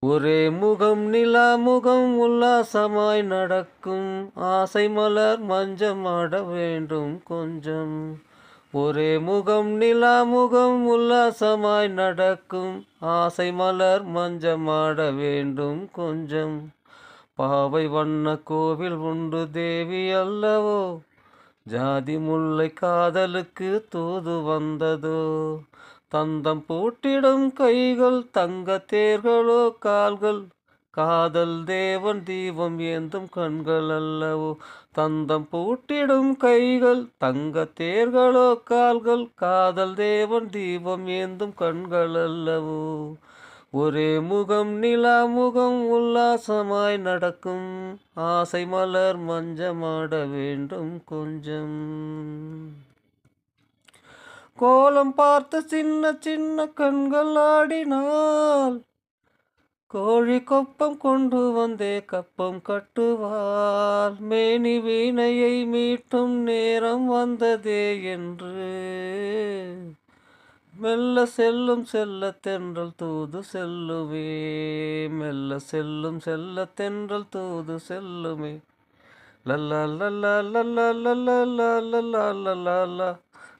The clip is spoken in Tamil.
ஒரே முகம் நிலா முகம் உல்லாசமாய் நடக்கும். ஆசை மலர் மஞ்சமாட வேண்டும் கொஞ்சம். ஒரே முகம் நிலா முகம் உல்லாசமாய் நடக்கும். ஆசை மலர் மஞ்சமாட வேண்டும் கொஞ்சம். பாவை வண்ண கோவில் உண்டு தேவி அல்லவோ? ஜாதி முல்லை காதலுக்கு தூது வந்ததோ? தந்தம் பூட்டிடும் கைகள் தங்க தேர்களோ கால்கள். காதல் தேவன் தீபம் ஏந்தும் கண்கள் அல்லவோ. தந்தம் பூட்டிடும் கைகள் தங்க தேர்களோ கால்கள். காதல் தேவன் தீபம் ஏந்தும் கண்கள் அல்லவோ. ஒரே முகம் நிலா முகம் உல்லாசமாய் நடக்கும். ஆசை மலர் மஞ்சமாட வேண்டும் கொஞ்சம். கோலம் பார்த்து சின்ன சின்ன கண்கள் ஆடினால் கோழி கொப்பம் கொண்டு வந்தே கப்பம் கட்டுவார் மேனி வீணையை மீட்டும் நேரம் வந்ததே என்று மெல்ல செல்லும் செல்ல தென்றல் தூது செல்லுமே மெல்ல செல்லும் செல்ல தென்றல் தூது செல்லுமே லல்லா லல்லா லல்லா லல்லா லல்லா லல்லா லல்லா